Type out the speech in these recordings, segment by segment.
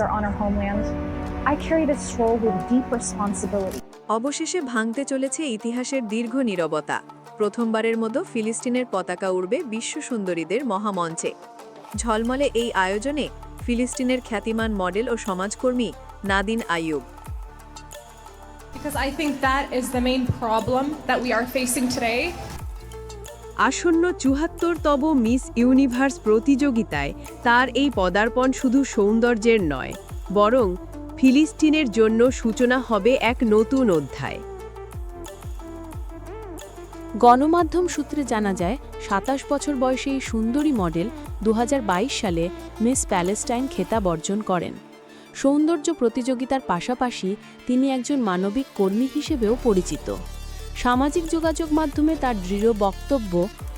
are on our homeland. I carry this role with deep responsibility. অবশেষে ভাঙতে চলেছে ইতিহাসের দীর্ঘ নীরবতা প্রথমবারের মতো ফিলিস্তিনের পতাকা উড়বে বিশ্ব সুন্দরীদের মহামঞ্চে ঝলমলে এই আয়োজনে ফিলিস্তিনের খ্যাতিমান মডেল ও সমাজকর্মী নাদিন Ayub Because I think that is the main problem that we are facing today. আসন্ন চুহাত্তরতম মিস ইউনিভার্স প্রতিযোগিতায় তার এই পদার্পণ শুধু সৌন্দর্যের নয়, বরং ফিলিস্তিনের জন্য সূচনা হবে এক নতুন অধ্যায়। গণমাধ্যম সূত্রে জানা যায়, সাতাশ বছর বয়সে এই সুন্দরী মডেল দু হাজার বাইশ সালে মিস প্যালেস্টাইন খেতাব অর্জন করেন। সৌন্দর্য প্রতিযোগিতার পাশাপাশি তিনি একজন মানবিক কর্মী হিসেবেও পরিচিত। সামাজিক যোগাযোগ মাধ্যমে তার দৃঢ় বক্তব্য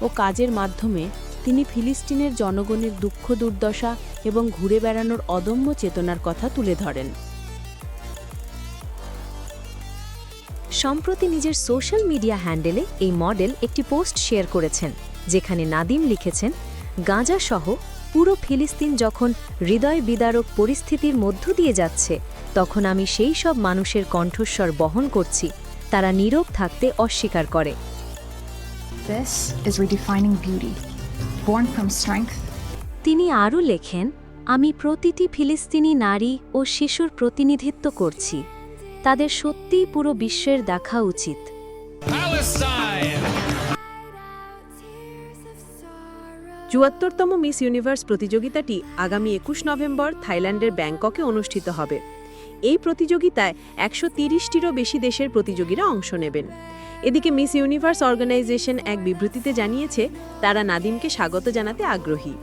ও কাজের মাধ্যমে তিনি ফিলিস্তিনের জনগণের দুঃখ, দুর্দশা এবং ঘুরে বেড়ানোর অদম্য চেতনার কথা তুলে ধরেন। সম্প্রতি নিজের সোশ্যাল মিডিয়া হ্যান্ডেলে এই মডেল একটি পোস্ট শেয়ার করেছেন, যেখানে নাদিম লিখেছেন, গাঁজা সহ পুরো ফিলিস্তিন যখন হৃদয় বিদারক পরিস্থিতির মধ্য দিয়ে যাচ্ছে, তখন আমি সেই সব মানুষের কণ্ঠস্বর বহন করছি তারা নীরব থাকতে অস্বীকার করে। This is redefining beauty, born from strength. তিনি আরও লেখেন আমি প্রতিটি ফিলিস্তিনি নারী ও শিশুর প্রতিনিধিত্ব করছি। তাদের সত্যিই পুরো বিশ্বের দেখা উচিত। চুয়াত্তরতম মিস ইউনিভার্স প্রতিযোগিতাটি আগামী একুশ নভেম্বর থাইল্যান্ডের ব্যাংককে অনুষ্ঠিত হবে। এই প্রতিযোগিতায় একশো তিরিশটিরও বেশি দেশের প্রতিযোগীরা অংশ নেবেন। এদিকে মিস ইউনিভার্স অর্গানাইজেশন এক বিবৃতিতে জানিয়েছে, তারা নাদিমকে স্বাগত জানাতে আগ্রহী।